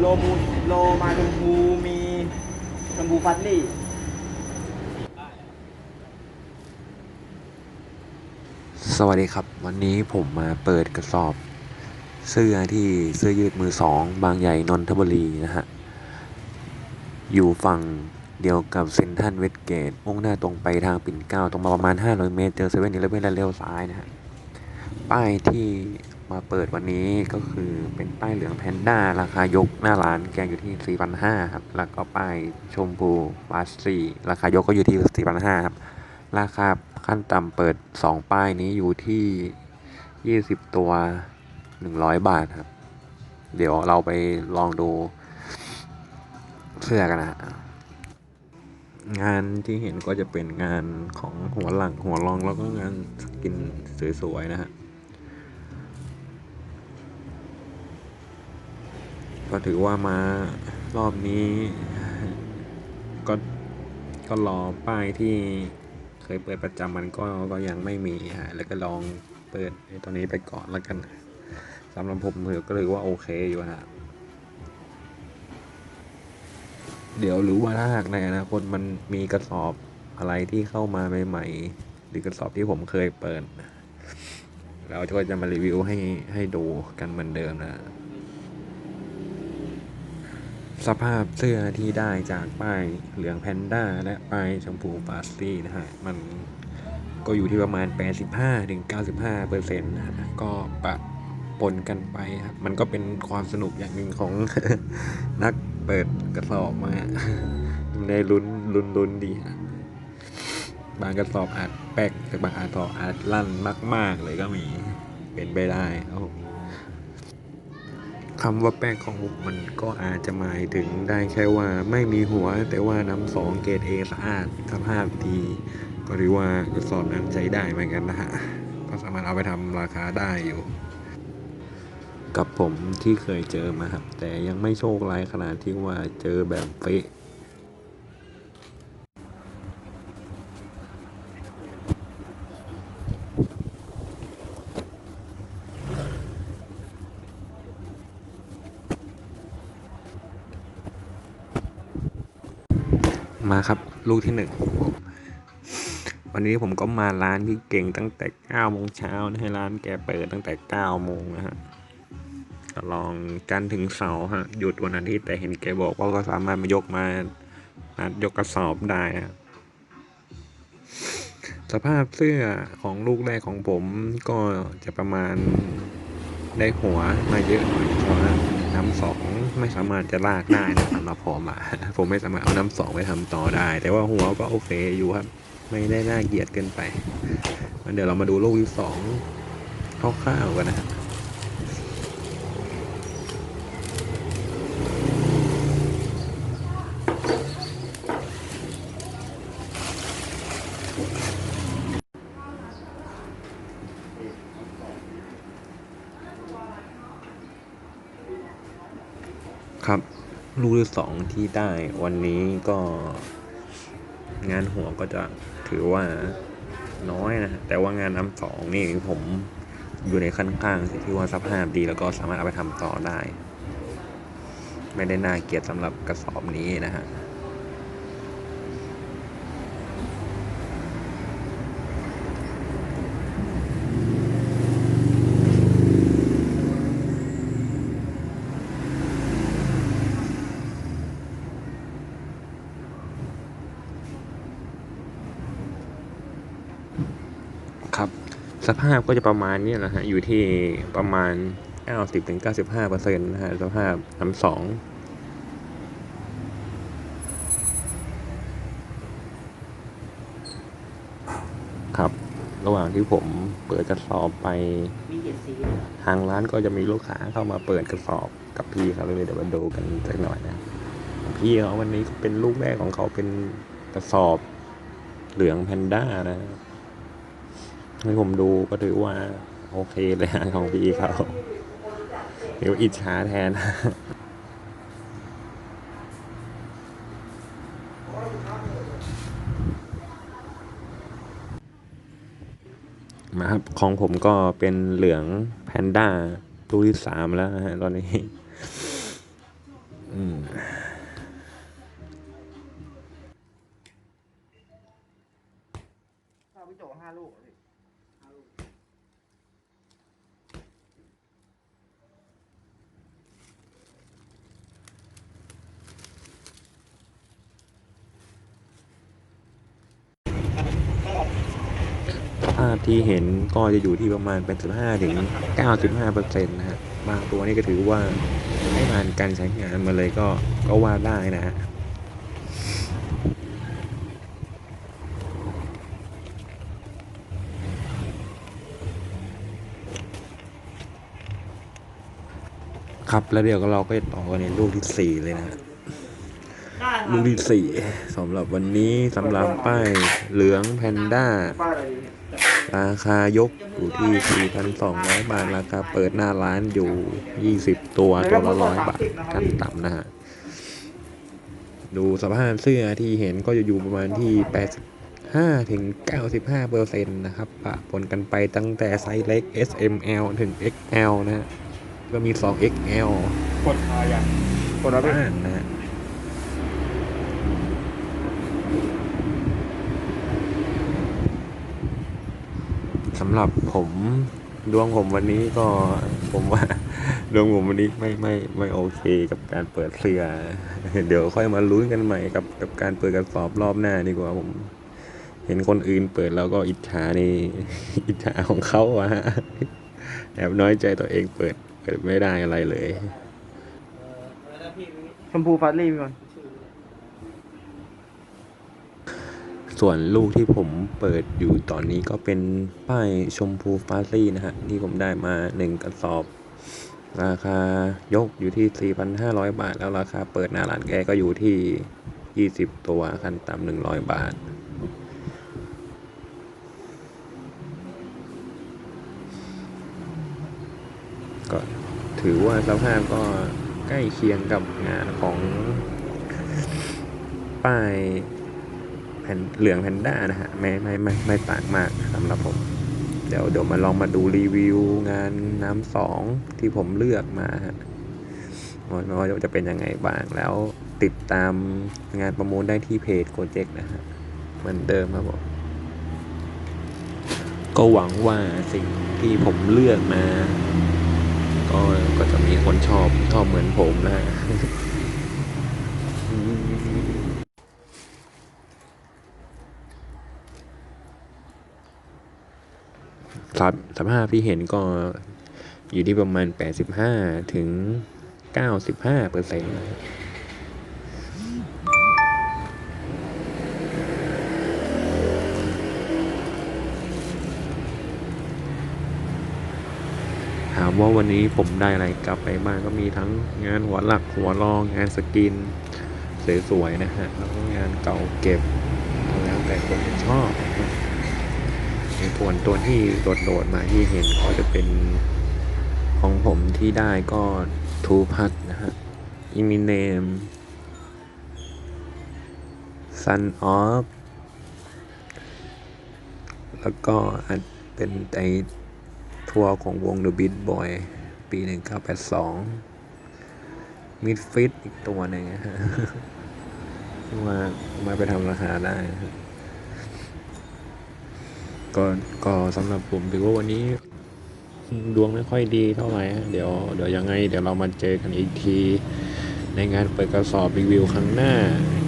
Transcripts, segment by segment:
โลมูโลมาชมพูมีชมพูฟัตลี่สวัสดีครับ วันนี้ผมมาเปิดกระสอบ เสื้อที่เสื้อยืดมือสอง บางใหญ่นนทบุรีนะฮะ อยู่ฝั่งเดียวกับเซนทันเวสเกตมุ่งหน้าตรงไปทางปิ่นเกล้าตรงมาประมาณ 500 เมตร เจอเซเว่นอีเลฟเว่นแล้วเลี้ยวซ้ายนะฮะ ป้ายที่ มาเปิดวันนี้ก็คือเป็นป้ายเหลืองแพนด้าราคายกหน้าร้านแกงอยู่ที่ 4,500 ครับ แล้วก็ป้ายชมพูบาสซีราคายกก็อยู่ที่ 4,500 ครับ ราคาขั้นต่ำเปิด 2 ป้ายนี้อยู่ที่ 20 ตัว 100 บาทครับ เดี๋ยวเราไปลองดูเสื้อกันนะฮะงานที่เห็นก็จะเป็นงานของหัวหลังหัวรองแล้วก็งานสกินสวยๆนะฮะ ก็ถือว่ามารอบนี้ ก็ก็รอป้ายที่เคยเปิดประจำมันก็ก็ยังไม่มีฮะแล้วก็ลองเปิดไอ้ตัวนี้ไปก่อนแล้วกันสำหรับผมถือก็เลยว่าโอเคอยู่นะเดี๋ยวหรือว่าถ้าหากในอนาคตมันมีกระสอบอะไรที่เข้ามาใหม่ๆหรือกระสอบที่ผมเคยเปิดเราก็จะมารีวิวให้ให้ดูกันเหมือนเดิมนะ สภาพเสื้อที่ได้จากป้ายเหลืองแพนด้าและป้ายชมพูฟาสตี้นะฮะ มันก็อยู่ที่ประมาณ 85ถึง95เปอร์เซ็นต์นะฮะก็ปะปนกันไปครับ มันก็เป็นความสนุกอย่างหนึ่งของนักเปิดกระสอบมาในลุ้นลุ้นลุ้นดีบางกระสอบอาจแป๊กแต่บางกระสอบอาจลั่นมาก ๆ เลยก็มีเป็นไปได้ครับผม คำว่าแป้งของบุกมันก็อาจจะหมายถึงได้แค่ว่าไม่มีหัว แต่ว่าน้ำสองเกรดเอสะอาดสภาพดี ก็ถือว่ากระสอบนั้นใช้ได้เหมือนกันนะฮะ ก็สามารถเอาไปทำราคาได้อยู่ กับผมที่เคยเจอมาครับ แต่ยังไม่โชคร้ายขนาดที่ว่าเจอแบบเป๊ะ มาครับ ลูกที่หนึ่งวันนี้ผมก็มาร้านพี่เก่งตั้งแต่9โมงเช้านะให้ร้านแกเปิดตั้งแต่9โมงนะฮะก็ลองจันถึงเสาฮะหยุดวันอาทิตย์แต่เห็นแกบอกว่าก็สามารถมายกมานัดยกกระสอบได้นะสภาพเสื้อของลูกแรกของผมก็จะประมาณได้หัวมาเยอะหน่อยเพราะว่า น้ำสองไม่สามารถจะลากได้นะสำหรับผมอะผมไม่สามารถเอาน้ำสองไปทำต่อได้ แต่ว่าหัวก็โอเคอยู่ครับ ไม่ได้น่าเกลียดเกินไปเดี๋ยวเรามาดูลูกที่สองคร่าวๆกันนะฮะ ครับลูกที่สองที่ได้วันนี้ก็งานหัวก็จะถือว่าน้อยนะแต่ว่างานน้ำสองนี่ผมอยู่ในขั้นข้างที่ว่าสภาพดีแล้วก็สามารถเอาไปทำต่อได้ ไม่ได้น่าเกลียดสำหรับกระสอบนี้นะฮะ ครับ สภาพก็จะประมาณนี้แหละฮะ อยู่ที่ประมาณ 90-95เปอร์เซ็นต์นะฮะ สภาพน้ำสองครับ ระหว่างที่ผมเปิดกระสอบไป ทางร้านก็จะมีลูกค้าเข้ามาเปิดกระสอบกับพี่เขาเลยเดี๋ยวมาดูกันสักหน่อยนะ พี่เขาวันนี้เป็นลูกแรกของเขาเป็นกระสอบเหลืองแพนด้านะ ให้ผมดูก็ถือว่า โอเคเลยฮะของพี่เขาเดี๋ยวอิจฉาแทนมาครับของผมก็เป็นเหลืองแพนด้าตัวที่สามแล้วฮะตอนนี้ข้าววิโจห้าลูกาพที่เห็นก็จะอยู่ที่ประมาณ 85ถึง95เปอร์เซ็นต์นะฮะบางตัวนี่ก็ถือว่าไม่ผ่านการใช้งานมาเลยก็ก็ว่าได้นะฮะครับแล้วเดี๋ยวก็เราก็จะต่อกันในลูกที่สี่เลยนะฮะลูกที่สี่สำหรับวันนี้สำหรับป้ายเหลืองแพนด้าป้าอะไรดีเนี่ยราคายกอยู่ที่ 4,200 บาท ราคาเปิดหน้าร้านอยู่ 20 ตัวตัวละร้อยบาทกันต่ำนะฮะ ดูสภาพเสื้อที่เห็นก็จะอยู่ประมาณที่ 85ถึง95เปอร์เซ็นต์นะครับปะปนกันไปตั้งแต่ไซส์เล็ก S M L ถึง X L นะฮะ ก็มี 2 X L กดอะไรอะกดแล้วพี่บ้างนะฮะ สำหรับผมดวงผมวันนี้ก็ผมว่าดวงผมวันนี้ไม่ไม่ไม่โอเคกับการเปิดเสื้อ เดี๋ยวค่อยมาลุ้นกันใหม่กับกับการเปิดกระสอบรอบหน้าดีกว่าผม เห็นคนอื่นเปิดแล้วก็อิจฉานี่อิจฉาของเขาอะฮะแอบน้อยใจตัวเองเปิดเปิดไม่ได้อะไรเลยชมพูฟัดลี่มีก่อน ส่วนลูกที่ผมเปิดอยู่ตอนนี้ก็เป็นป้ายชมพูฟาซี่นะฮะ ที่ผมได้มาหนึ่งกระสอบ ราคายกอยู่ที่ 4,500 บาท แล้วราคาเปิดหน้าร้านแกก็อยู่ที่ 20 ตัวขั้นต่ำ100 บาทก็ถือว่าสภาพก็ใกล้เคียงกับงานของป้าย แผ่นเหลืองแพนด้านะฮะไม่ไม่ไม่ไม่ต่างมากสำหรับผม เดี๋ยวเดี๋ยวมาลองมาดูรีวิวงานน้ำสองที่ผมเลือกมาฮะว่าว่าจะเป็นยังไงบ้างแล้วติดตามงานประมูลได้ที่เพจโกเจ็กนะฮะเหมือนเดิมครับผมก็หวังว่าสิ่งที่ผมเลือกมา ก็ก็จะมีคนชอบชอบเหมือนผมนะฮะ ครับสภาพที่เห็นก็อยู่ที่ประมาณ 85 ถึง 95เปอร์เซ็นต์ถามว่าวันนี้ผมได้อะไรกลับไปบ้างก็มีทั้งงานหัวหลักหัวรองงานสกิน สวยๆนะฮะ แล้วก็งานเก่าเก็บแล้วแต่คนชอบ ส่วนตัวที่โดดๆมาที่เห็นก็จะเป็นของผมที่ได้ก็ทูพัทนะฮะอิมิเนม Sun of แล้วก็อาจเป็นไอทัวร์ของวง The Beat Boy ปี 1982 มิดฟิตอีกตัวหนึ่งนะฮะที่ว่ามาไปทำราคาได้ ก็ก็สำหรับผมถือว่าวันนี้ดวงไม่ค่อยดีเท่าไหร่เดี๋ยวเดี๋ยวยังไง เดี๋ยวเรามาเจอกันอีกที ในงานเปิดกระสอบรีวิวครั้งหน้า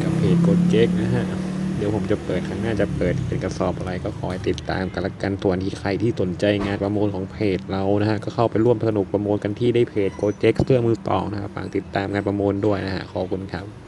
กับเพจกดเจ๊กนะฮะ เดี๋ยวผมจะเปิดครั้งหน้าจะเปิดเป็นกระสอบอะไรก็คอยติดตามกันละกันส่วนที่ใครที่สนใจงานประมูลของเพจเรานะฮะก็เข้าไปร่วมสนุกประมูลกันที่ได้เพจโกเจ็กเสื้อมือสองนะครับฝากติดตามงานประมูลด้วยนะฮะขอบคุณครับ